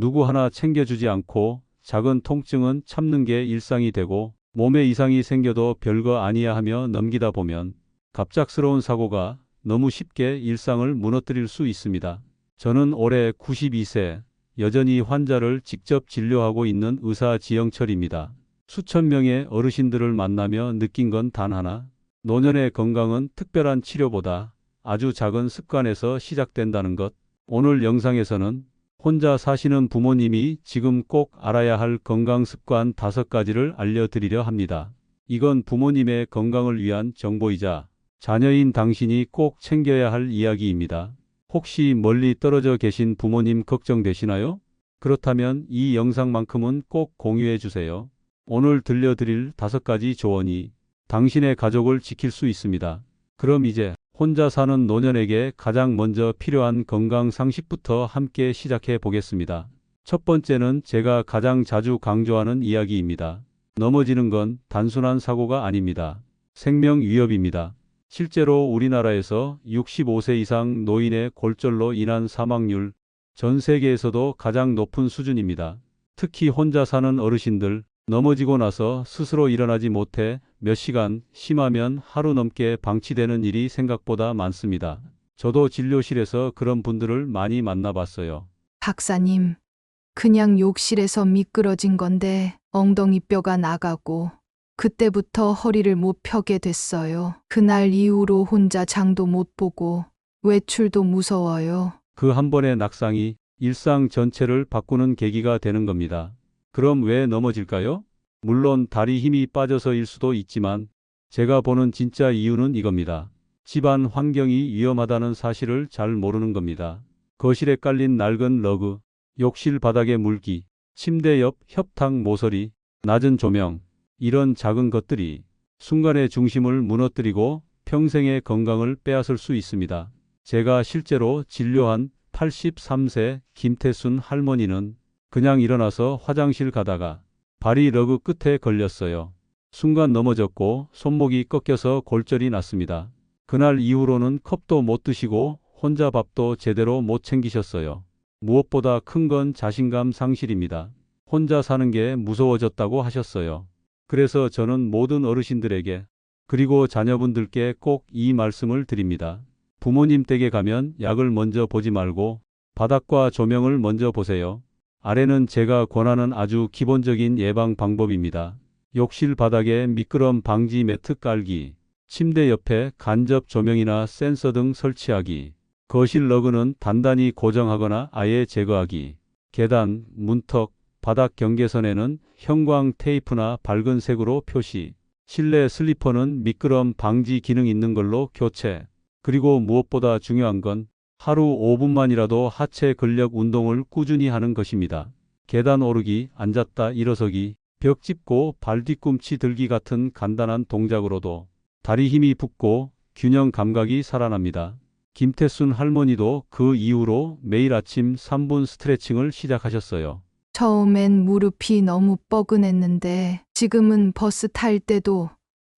누구 하나 챙겨주지 않고 작은 통증은 참는 게 일상이 되고 몸에 이상이 생겨도 별거 아니야 하며 넘기다 보면 갑작스러운 사고가 너무 쉽게 일상을 무너뜨릴 수 있습니다. 저는 올해 92세, 여전히 환자를 직접 진료하고 있는 의사 지영철입니다. 수천 명의 어르신들을 만나며 느낀 건 단 하나. 노년의 건강은 특별한 치료보다 아주 작은 습관에서 시작된다는 것. 오늘 영상에서는 혼자 사시는 부모님이 지금 꼭 알아야 할 건강 습관 다섯 가지를 알려드리려 합니다. 이건 부모님의 건강을 위한 정보이자 자녀인 당신이 꼭 챙겨야 할 이야기입니다. 혹시 멀리 떨어져 계신 부모님 걱정되시나요? 그렇다면 이 영상만큼은 꼭 공유해 주세요. 오늘 들려드릴 다섯 가지 조언이 당신의 가족을 지킬 수 있습니다. 그럼 이제 혼자 사는 노년에게 가장 먼저 필요한 건강 상식부터 함께 시작해 보겠습니다. 첫 번째는 제가 가장 자주 강조하는 이야기입니다. 넘어지는 건 단순한 사고가 아닙니다. 생명 위협입니다. 실제로 우리나라에서 65세 이상 노인의 골절로 인한 사망률 전 세계에서도 가장 높은 수준입니다. 특히 혼자 사는 어르신들 넘어지고 나서 스스로 일어나지 못해 몇 시간, 심하면 하루 넘게 방치되는 일이 생각보다 많습니다. 저도 진료실에서 그런 분들을 많이 만나봤어요. 박사님, 그냥 욕실에서 미끄러진 건데 엉덩이 뼈가 나가고 그때부터 허리를 못 펴게 됐어요. 그날 이후로 혼자 장도 못 보고 외출도 무서워요. 그 한 번의 낙상이 일상 전체를 바꾸는 계기가 되는 겁니다. 그럼 왜 넘어질까요? 물론 다리 힘이 빠져서일 수도 있지만 제가 보는 진짜 이유는 이겁니다. 집안 환경이 위험하다는 사실을 잘 모르는 겁니다. 거실에 깔린 낡은 러그, 욕실 바닥의 물기, 침대 옆 협탁 모서리, 낮은 조명, 이런 작은 것들이 순간의 중심을 무너뜨리고 평생의 건강을 빼앗을 수 있습니다. 제가 실제로 진료한 83세 김태순 할머니는 그냥 일어나서 화장실 가다가 발이 러그 끝에 걸렸어요. 순간 넘어졌고 손목이 꺾여서 골절이 났습니다. 그날 이후로는 컵도 못 드시고 혼자 밥도 제대로 못 챙기셨어요. 무엇보다 큰 건 자신감 상실입니다. 혼자 사는 게 무서워졌다고 하셨어요. 그래서 저는 모든 어르신들에게 그리고 자녀분들께 꼭 이 말씀을 드립니다. 부모님 댁에 가면 약을 먼저 보지 말고 바닥과 조명을 먼저 보세요. 아래는 제가 권하는 아주 기본적인 예방 방법입니다. 욕실 바닥에 미끄럼 방지 매트 깔기, 침대 옆에 간접 조명이나 센서 등 설치하기, 거실 러그는 단단히 고정하거나 아예 제거하기, 계단, 문턱, 바닥 경계선에는 형광 테이프나 밝은 색으로 표시, 실내 슬리퍼는 미끄럼 방지 기능 있는 걸로 교체, 그리고 무엇보다 중요한 건 하루 5분만이라도 하체 근력 운동을 꾸준히 하는 것입니다. 계단 오르기, 앉았다 일어서기, 벽 짚고 발 뒤꿈치 들기 같은 간단한 동작으로도 다리 힘이 붙고 균형 감각이 살아납니다. 김태순 할머니도 그 이후로 매일 아침 3분 스트레칭을 시작하셨어요. 처음엔 무릎이 너무 뻐근했는데 지금은 버스 탈 때도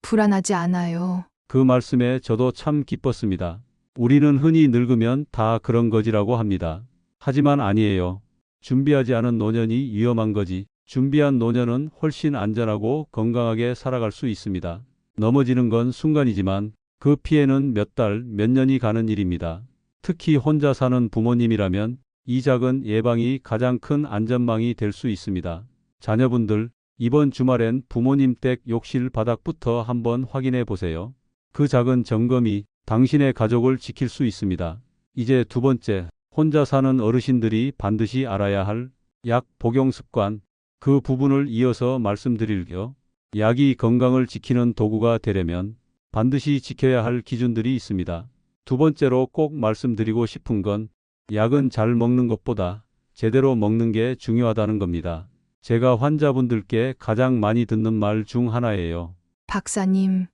불안하지 않아요. 그 말씀에 저도 참 기뻤습니다. 우리는 흔히 늙으면 다 그런 거지라고 합니다. 하지만 아니에요. 준비하지 않은 노년이 위험한 거지. 준비한 노년은 훨씬 안전하고 건강하게 살아갈 수 있습니다. 넘어지는 건 순간이지만 그 피해는 몇 달, 몇 년이 가는 일입니다. 특히 혼자 사는 부모님이라면 이 작은 예방이 가장 큰 안전망이 될 수 있습니다. 자녀분들, 이번 주말엔 부모님 댁 욕실 바닥부터 한번 확인해 보세요. 그 작은 점검이 당신의 가족을 지킬 수 있습니다. 이제 두 번째, 혼자 사는 어르신들이 반드시 알아야 할 약 복용 습관. 그 부분을 이어서 말씀드릴게요. 약이 건강을 지키는 도구가 되려면 반드시 지켜야 할 기준들이 있습니다. 두 번째로 꼭 말씀드리고 싶은 건 약은 잘 먹는 것보다 제대로 먹는 게 중요하다는 겁니다. 제가 환자분들께 가장 많이 듣는 말 중 하나예요. 박사님,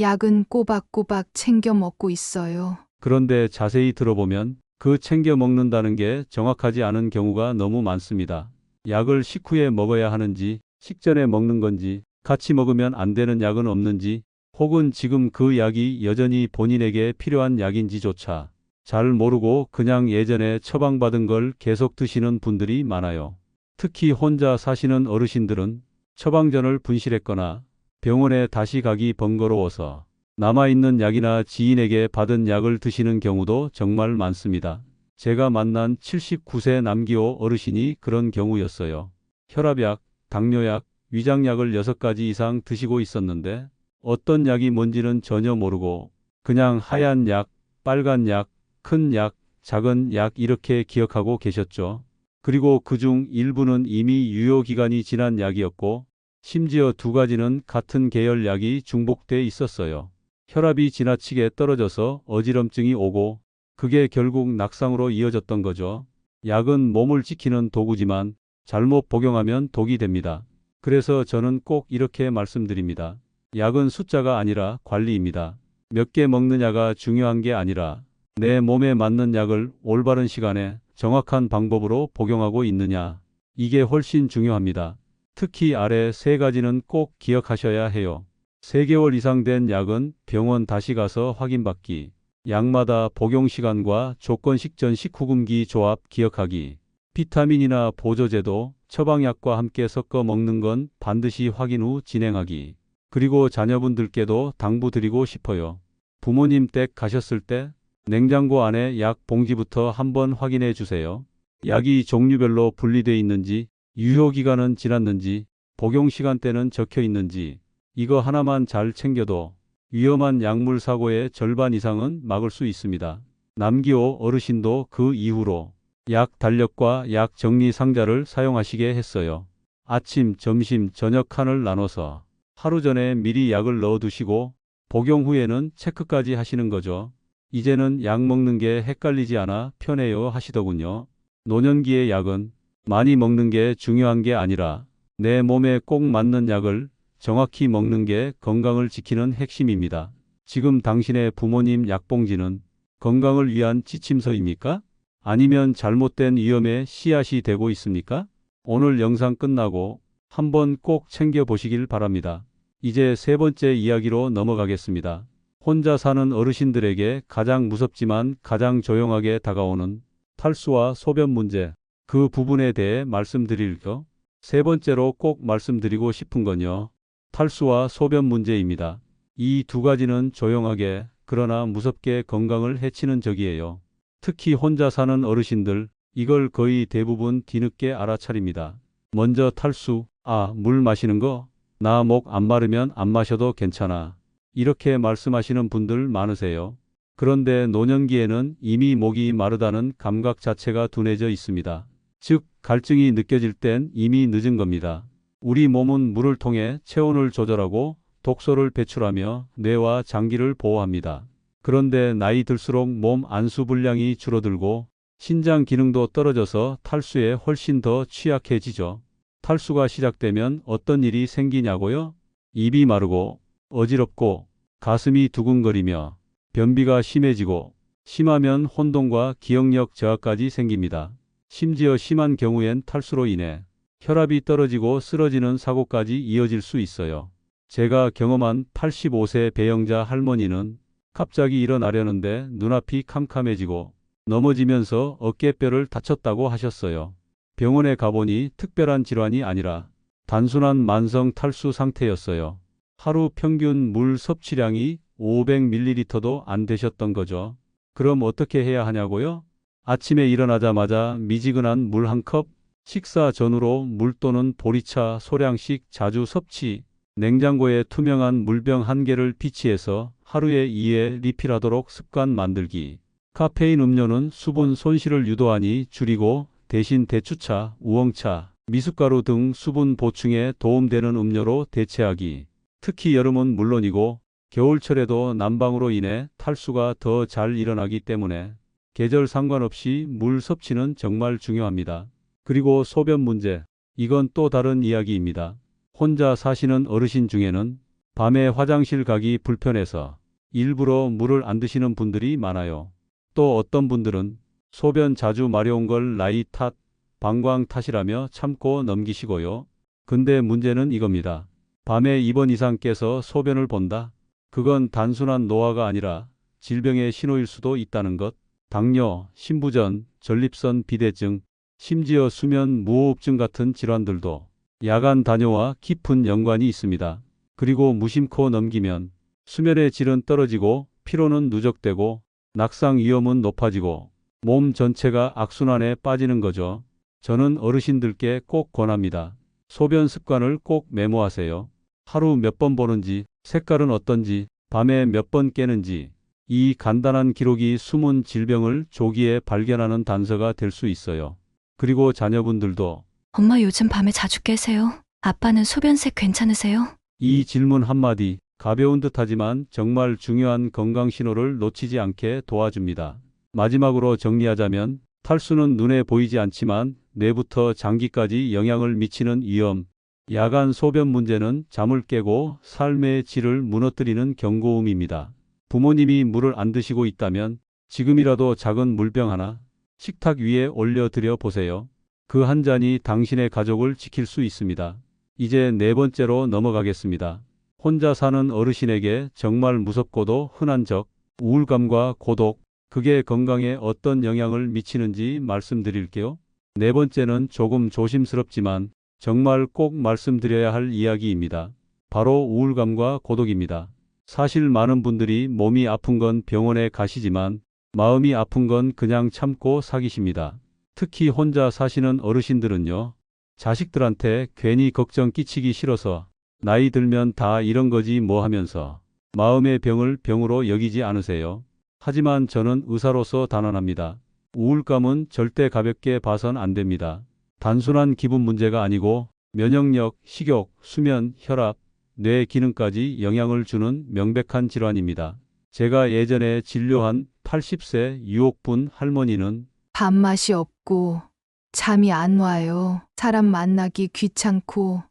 약은 꼬박꼬박 챙겨 먹고 있어요. 그런데 자세히 들어보면 그 챙겨 먹는다는 게 정확하지 않은 경우가 너무 많습니다. 약을 식후에 먹어야 하는지, 식전에 먹는 건지, 같이 먹으면 안 되는 약은 없는지, 혹은 지금 그 약이 여전히 본인에게 필요한 약인지조차 잘 모르고 그냥 예전에 처방받은 걸 계속 드시는 분들이 많아요. 특히 혼자 사시는 어르신들은 처방전을 분실했거나 병원에 다시 가기 번거로워서 남아있는 약이나 지인에게 받은 약을 드시는 경우도 정말 많습니다. 제가 만난 79세 남기호 어르신이 그런 경우였어요. 혈압약, 당뇨약, 위장약을 6가지 이상 드시고 있었는데 어떤 약이 뭔지는 전혀 모르고 그냥 하얀 약, 빨간 약, 큰 약, 작은 약 이렇게 기억하고 계셨죠. 그리고 그 중 일부는 이미 유효기간이 지난 약이었고 심지어 두 가지는 같은 계열 약이 중복돼 있었어요. 혈압이 지나치게 떨어져서 어지럼증이 오고 그게 결국 낙상으로 이어졌던 거죠. 약은 몸을 지키는 도구지만 잘못 복용하면 독이 됩니다. 그래서 저는 꼭 이렇게 말씀드립니다. 약은 숫자가 아니라 관리입니다. 몇 개 먹느냐가 중요한 게 아니라 내 몸에 맞는 약을 올바른 시간에 정확한 방법으로 복용하고 있느냐. 이게 훨씬 중요합니다. 특히 아래 세 가지는 꼭 기억하셔야 해요. 3개월 이상 된 약은 병원 다시 가서 확인받기. 약마다 복용 시간과 조건 식전 식후금기 조합 기억하기. 비타민이나 보조제도 처방약과 함께 섞어 먹는 건 반드시 확인 후 진행하기. 그리고 자녀분들께도 당부드리고 싶어요. 부모님 댁 가셨을 때 냉장고 안에 약 봉지부터 한번 확인해 주세요. 약이 종류별로 분리되어 있는지, 유효기간은 지났는지, 복용 시간대는 적혀 있는지, 이거 하나만 잘 챙겨도 위험한 약물 사고의 절반 이상은 막을 수 있습니다. 남기호 어르신도 그 이후로 약 달력과 약 정리 상자를 사용하시게 했어요. 아침, 점심, 저녁 칸을 나눠서 하루 전에 미리 약을 넣어 두시고 복용 후에는 체크까지 하시는 거죠. 이제는 약 먹는 게 헷갈리지 않아 편해요 하시더군요. 노년기의 약은 많이 먹는 게 중요한 게 아니라 내 몸에 꼭 맞는 약을 정확히 먹는 게 건강을 지키는 핵심입니다. 지금 당신의 부모님 약봉지는 건강을 위한 지침서입니까? 아니면 잘못된 위험의 씨앗이 되고 있습니까? 오늘 영상 끝나고 한번 꼭 챙겨보시길 바랍니다. 이제 세 번째 이야기로 넘어가겠습니다. 혼자 사는 어르신들에게 가장 무섭지만 가장 조용하게 다가오는 탈수와 소변 문제. 그 부분에 대해 말씀드릴게요. 세 번째로 꼭 말씀드리고 싶은 건요. 탈수와 소변 문제입니다. 이 두 가지는 조용하게 그러나 무섭게 건강을 해치는 적이에요. 특히 혼자 사는 어르신들 이걸 거의 대부분 뒤늦게 알아차립니다. 먼저 탈수, 아, 물 마시는 거? 나 목 안 마르면 안 마셔도 괜찮아. 이렇게 말씀하시는 분들 많으세요. 그런데 노년기에는 이미 목이 마르다는 감각 자체가 둔해져 있습니다. 즉, 갈증이 느껴질 땐 이미 늦은 겁니다. 우리 몸은 물을 통해 체온을 조절하고 독소를 배출하며 뇌와 장기를 보호합니다. 그런데 나이 들수록 몸 안수 분량이 줄어들고 신장 기능도 떨어져서 탈수에 훨씬 더 취약해지죠. 탈수가 시작되면 어떤 일이 생기냐고요? 입이 마르고 어지럽고 가슴이 두근거리며 변비가 심해지고 심하면 혼동과 기억력 저하까지 생깁니다. 심지어 심한 경우엔 탈수로 인해 혈압이 떨어지고 쓰러지는 사고까지 이어질 수 있어요. 제가 경험한 85세 배영자 할머니는 갑자기 일어나려는데 눈앞이 캄캄해지고 넘어지면서 어깨뼈를 다쳤다고 하셨어요. 병원에 가보니 특별한 질환이 아니라 단순한 만성 탈수 상태였어요. 하루 평균 물 섭취량이 500ml도 안 되셨던 거죠. 그럼 어떻게 해야 하냐고요? 아침에 일어나자마자 미지근한 물 한 컵, 식사 전후로 물 또는 보리차 소량씩 자주 섭취, 냉장고에 투명한 물병 한 개를 비치해서 하루에 2회 리필하도록 습관 만들기. 카페인 음료는 수분 손실을 유도하니 줄이고 대신 대추차, 우엉차, 미숫가루 등 수분 보충에 도움되는 음료로 대체하기. 특히 여름은 물론이고 겨울철에도 난방으로 인해 탈수가 더 잘 일어나기 때문에 계절 상관없이 물 섭취는 정말 중요합니다. 그리고 소변 문제. 이건 또 다른 이야기입니다. 혼자 사시는 어르신 중에는 밤에 화장실 가기 불편해서 일부러 물을 안 드시는 분들이 많아요. 또 어떤 분들은 소변 자주 마려운 걸 나이 탓, 방광 탓이라며 참고 넘기시고요. 근데 문제는 이겁니다. 밤에 2번 이상 깨서 소변을 본다? 그건 단순한 노화가 아니라 질병의 신호일 수도 있다는 것. 당뇨, 신부전, 전립선 비대증, 심지어 수면 무호흡증 같은 질환들도 야간 단뇨와 깊은 연관이 있습니다. 그리고 무심코 넘기면 수면의 질은 떨어지고 피로는 누적되고 낙상 위험은 높아지고 몸 전체가 악순환에 빠지는 거죠. 저는 어르신들께 꼭 권합니다. 소변 습관을 꼭 메모하세요. 하루 몇 번 보는지, 색깔은 어떤지, 밤에 몇 번 깨는지, 이 간단한 기록이 숨은 질병을 조기에 발견하는 단서가 될 수 있어요. 그리고 자녀분들도 엄마 요즘 밤에 자주 깨세요? 아빠는 소변색 괜찮으세요? 이 질문 한마디 가벼운 듯하지만 정말 중요한 건강 신호를 놓치지 않게 도와줍니다. 마지막으로 정리하자면 탈수는 눈에 보이지 않지만 뇌부터 장기까지 영향을 미치는 위험, 야간 소변 문제는 잠을 깨고 삶의 질을 무너뜨리는 경고음입니다. 부모님이 물을 안 드시고 있다면 지금이라도 작은 물병 하나 식탁 위에 올려드려 보세요. 그 한 잔이 당신의 가족을 지킬 수 있습니다. 이제 네 번째로 넘어가겠습니다. 혼자 사는 어르신에게 정말 무섭고도 흔한 적, 우울감과 고독, 그게 건강에 어떤 영향을 미치는지 말씀드릴게요. 네 번째는 조금 조심스럽지만 정말 꼭 말씀드려야 할 이야기입니다. 바로 우울감과 고독입니다. 사실 많은 분들이 몸이 아픈 건 병원에 가시지만 마음이 아픈 건 그냥 참고 사기십니다. 특히 혼자 사시는 어르신들은요. 자식들한테 괜히 걱정 끼치기 싫어서 나이 들면 다 이런 거지 뭐 하면서 마음의 병을 병으로 여기지 않으세요. 하지만 저는 의사로서 단언합니다. 우울감은 절대 가볍게 봐선 안 됩니다. 단순한 기분 문제가 아니고 면역력, 식욕, 수면, 혈압, 뇌 기능까지 영향을 주는 명백한 질환입니다. 제가 예전에 진료한 80세 유옥분 할머니는 밥맛이 없고 잠이 안 와요. 사람 만나기 귀찮고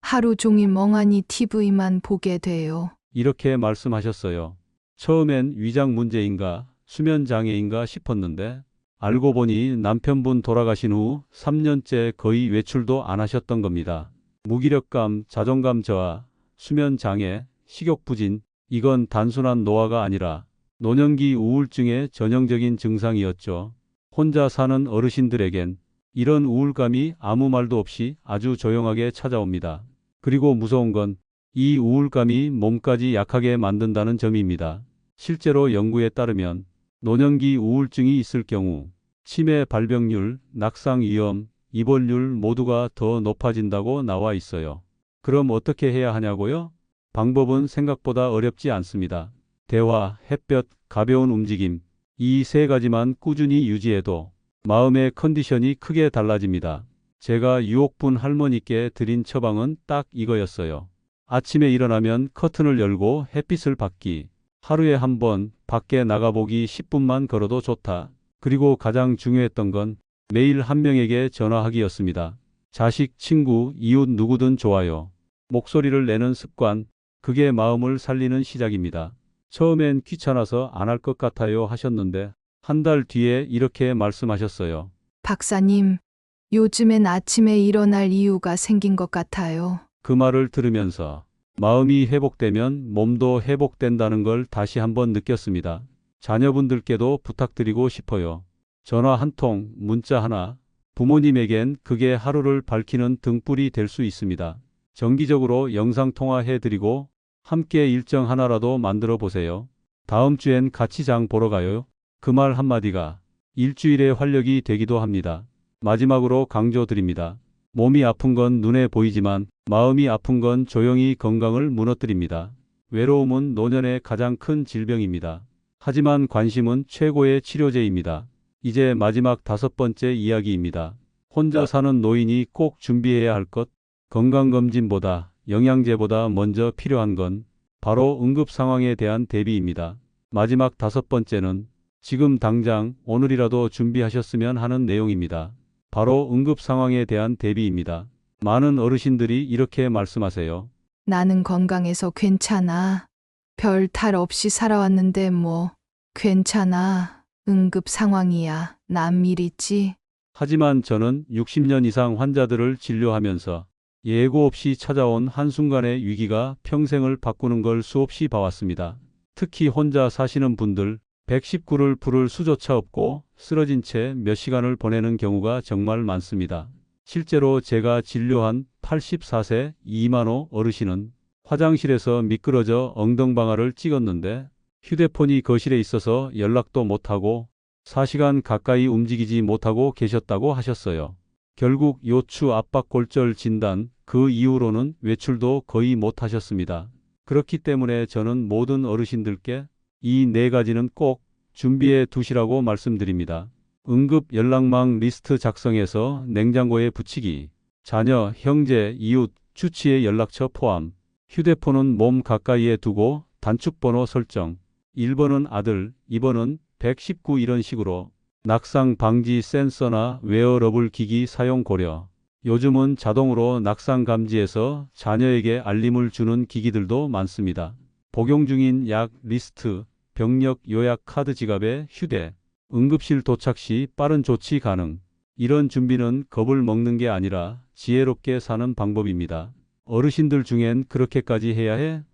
하루 종일 멍하니 TV만 보게 돼요. 이렇게 말씀하셨어요. 처음엔 위장 문제인가 수면 장애인가 싶었는데 알고 보니 남편분 돌아가신 후 3년째 거의 외출도 안 하셨던 겁니다. 무기력감, 자존감 저하, 수면 장애, 식욕 부진, 이건 단순한 노화가 아니라 노년기 우울증의 전형적인 증상이었죠. 혼자 사는 어르신들에겐 이런 우울감이 아무 말도 없이 아주 조용하게 찾아옵니다. 그리고 무서운 건 이 우울감이 몸까지 약하게 만든다는 점입니다. 실제로 연구에 따르면 노년기 우울증이 있을 경우 치매 발병률, 낙상 위험, 입원율 모두가 더 높아진다고 나와 있어요. 그럼 어떻게 해야 하냐고요? 방법은 생각보다 어렵지 않습니다. 대화, 햇볕, 가벼운 움직임, 이 세 가지만 꾸준히 유지해도 마음의 컨디션이 크게 달라집니다. 제가 유옥분 할머니께 드린 처방은 딱 이거였어요. 아침에 일어나면 커튼을 열고 햇빛을 받기. 하루에 한 번 밖에 나가보기 10분만 걸어도 좋다. 그리고 가장 중요했던 건 매일 한 명에게 전화하기였습니다. 자식, 친구, 이웃 누구든 좋아요. 목소리를 내는 습관, 그게 마음을 살리는 시작입니다. 처음엔 귀찮아서 안 할 것 같아요 하셨는데 한 달 뒤에 이렇게 말씀하셨어요. 박사님, 요즘엔 아침에 일어날 이유가 생긴 것 같아요. 그 말을 들으면서 마음이 회복되면 몸도 회복된다는 걸 다시 한번 느꼈습니다. 자녀분들께도 부탁드리고 싶어요. 전화 한 통, 문자 하나, 부모님에겐 그게 하루를 밝히는 등불이 될 수 있습니다. 정기적으로 영상통화 해 드리고 함께 일정 하나라도 만들어 보세요. 다음 주엔 같이 장 보러 가요. 그 말 한마디가 일주일의 활력이 되기도 합니다. 마지막으로 강조드립니다. 몸이 아픈 건 눈에 보이지만 마음이 아픈 건 조용히 건강을 무너뜨립니다. 외로움은 노년의 가장 큰 질병입니다. 하지만 관심은 최고의 치료제입니다. 이제 마지막 다섯 번째 이야기입니다. 혼자 사는 노인이 꼭 준비해야 할 것, 건강검진보다 영양제보다 먼저 필요한 건 바로 응급 상황에 대한 대비입니다. 마지막 다섯 번째는 지금 당장 오늘이라도 준비하셨으면 하는 내용입니다. 바로 응급 상황에 대한 대비입니다. 많은 어르신들이 이렇게 말씀하세요. 나는 건강해서 괜찮아. 별 탈 없이 살아왔는데 뭐, 괜찮아. 응급 상황이야. 남일이지. 하지만 저는 60년 이상 환자들을 진료하면서 예고 없이 찾아온 한순간의 위기가 평생을 바꾸는 걸 수없이 봐왔습니다. 특히 혼자 사시는 분들, 119를 부를 수조차 없고 쓰러진 채 몇 시간을 보내는 경우가 정말 많습니다. 실제로 제가 진료한 84세 이만호 어르신은 화장실에서 미끄러져 엉덩방아를 찍었는데 휴대폰이 거실에 있어서 연락도 못하고 4시간 가까이 움직이지 못하고 계셨다고 하셨어요. 결국 요추 압박 골절 진단 그 이후로는 외출도 거의 못 하셨습니다. 그렇기 때문에 저는 모든 어르신들께 이 네 가지는 꼭 준비해 두시라고 말씀드립니다. 응급 연락망 리스트 작성해서 냉장고에 붙이기, 자녀, 형제, 이웃, 주치의 연락처 포함, 휴대폰은 몸 가까이에 두고 단축번호 설정, 1번은 아들, 2번은 119 이런 식으로 낙상 방지 센서나 웨어러블 기기 사용 고려. 요즘은 자동으로 낙상 감지해서 자녀에게 알림을 주는 기기들도 많습니다. 복용 중인 약 리스트, 병력 요약 카드 지갑에 휴대, 응급실 도착 시 빠른 조치 가능. 이런 준비는 겁을 먹는 게 아니라 지혜롭게 사는 방법입니다. 어르신들 중엔 그렇게까지 해야 해?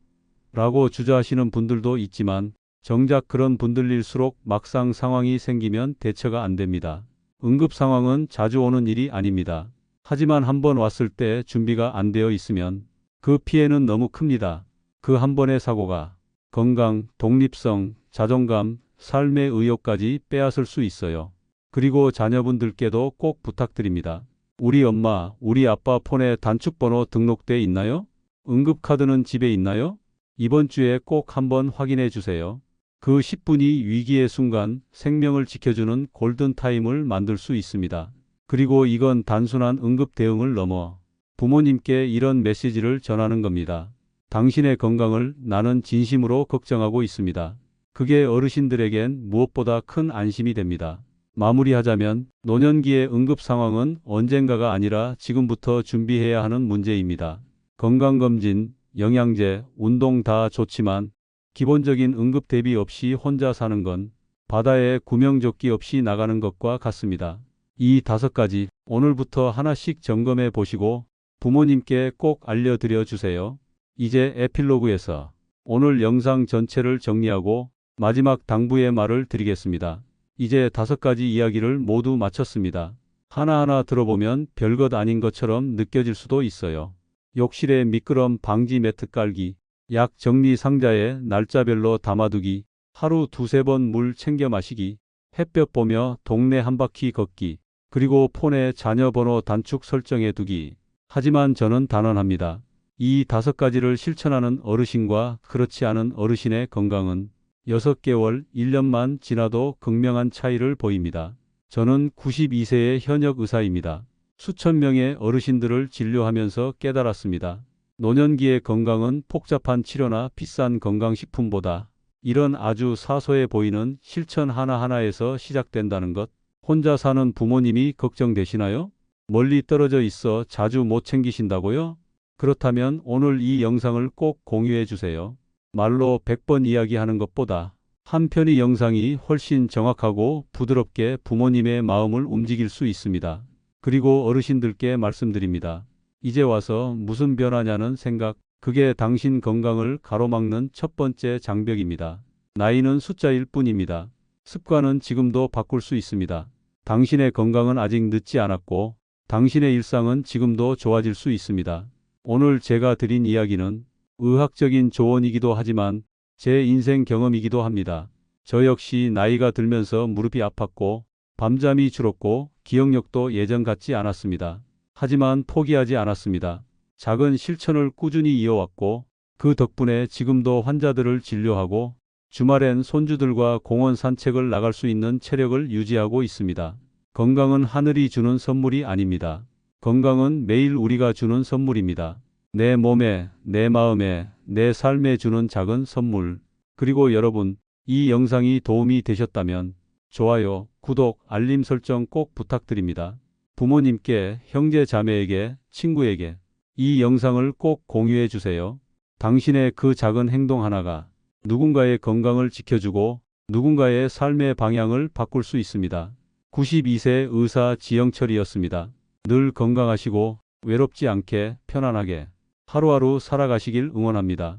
라고 주저하시는 분들도 있지만 정작 그런 분들일수록 막상 상황이 생기면 대처가 안 됩니다. 응급 상황은 자주 오는 일이 아닙니다. 하지만 한번 왔을 때 준비가 안 되어 있으면 그 피해는 너무 큽니다. 그 한 번의 사고가 건강, 독립성, 자존감, 삶의 의욕까지 빼앗을 수 있어요. 그리고 자녀분들께도 꼭 부탁드립니다. 우리 엄마, 우리 아빠 폰에 단축번호 등록돼 있나요? 응급카드는 집에 있나요? 이번 주에 꼭 한번 확인해 주세요. 그 10분이 위기의 순간 생명을 지켜주는 골든타임을 만들 수 있습니다. 그리고 이건 단순한 응급 대응을 넘어 부모님께 이런 메시지를 전하는 겁니다. 당신의 건강을 나는 진심으로 걱정하고 있습니다. 그게 어르신들에겐 무엇보다 큰 안심이 됩니다. 마무리하자면 노년기의 응급 상황은 언젠가가 아니라 지금부터 준비해야 하는 문제입니다. 건강검진, 영양제, 운동 다 좋지만 기본적인 응급 대비 없이 혼자 사는 건 바다에 구명조끼 없이 나가는 것과 같습니다. 이 다섯 가지 오늘부터 하나씩 점검해 보시고 부모님께 꼭 알려드려 주세요. 이제 에필로그에서 오늘 영상 전체를 정리하고 마지막 당부의 말을 드리겠습니다. 이제 다섯 가지 이야기를 모두 마쳤습니다. 하나하나 들어보면 별것 아닌 것처럼 느껴질 수도 있어요. 욕실에 미끄럼 방지 매트 깔기, 약 정리 상자에 날짜별로 담아두기, 하루 두세 번 물 챙겨 마시기, 햇볕 보며 동네 한 바퀴 걷기, 그리고 폰에 자녀 번호 단축 설정해 두기. 하지만 저는 단언합니다. 이 다섯 가지를 실천하는 어르신과 그렇지 않은 어르신의 건강은 6개월, 1년만 지나도 극명한 차이를 보입니다. 저는 92세의 현역 의사입니다. 수천 명의 어르신들을 진료하면서 깨달았습니다. 노년기의 건강은 복잡한 치료나 비싼 건강식품보다 이런 아주 사소해 보이는 실천 하나하나에서 시작된다는 것. 혼자 사는 부모님이 걱정되시나요? 멀리 떨어져 있어 자주 못 챙기신다고요? 그렇다면 오늘 이 영상을 꼭 공유해 주세요. 말로 100번 이야기하는 것보다 한 편의 영상이 훨씬 정확하고 부드럽게 부모님의 마음을 움직일 수 있습니다. 그리고 어르신들께 말씀드립니다. 이제 와서 무슨 변화냐는 생각, 그게 당신 건강을 가로막는 첫 번째 장벽입니다. 나이는 숫자일 뿐입니다. 습관은 지금도 바꿀 수 있습니다. 당신의 건강은 아직 늦지 않았고, 당신의 일상은 지금도 좋아질 수 있습니다. 오늘 제가 드린 이야기는 의학적인 조언이기도 하지만 제 인생 경험이기도 합니다. 저 역시 나이가 들면서 무릎이 아팠고, 밤잠이 줄었고, 기억력도 예전 같지 않았습니다. 하지만 포기하지 않았습니다. 작은 실천을 꾸준히 이어왔고, 그 덕분에 지금도 환자들을 진료하고, 주말엔 손주들과 공원 산책을 나갈 수 있는 체력을 유지하고 있습니다. 건강은 하늘이 주는 선물이 아닙니다. 건강은 매일 우리가 주는 선물입니다. 내 몸에, 내 마음에, 내 삶에 주는 작은 선물. 그리고 여러분, 이 영상이 도움이 되셨다면 좋아요, 구독, 알림 설정 꼭 부탁드립니다. 부모님께, 형제 자매에게, 친구에게 이 영상을 꼭 공유해 주세요. 당신의 그 작은 행동 하나가 누군가의 건강을 지켜주고 누군가의 삶의 방향을 바꿀 수 있습니다. 92세 의사 지영철이었습니다. 늘 건강하시고 외롭지 않게 편안하게 하루하루 살아가시길 응원합니다.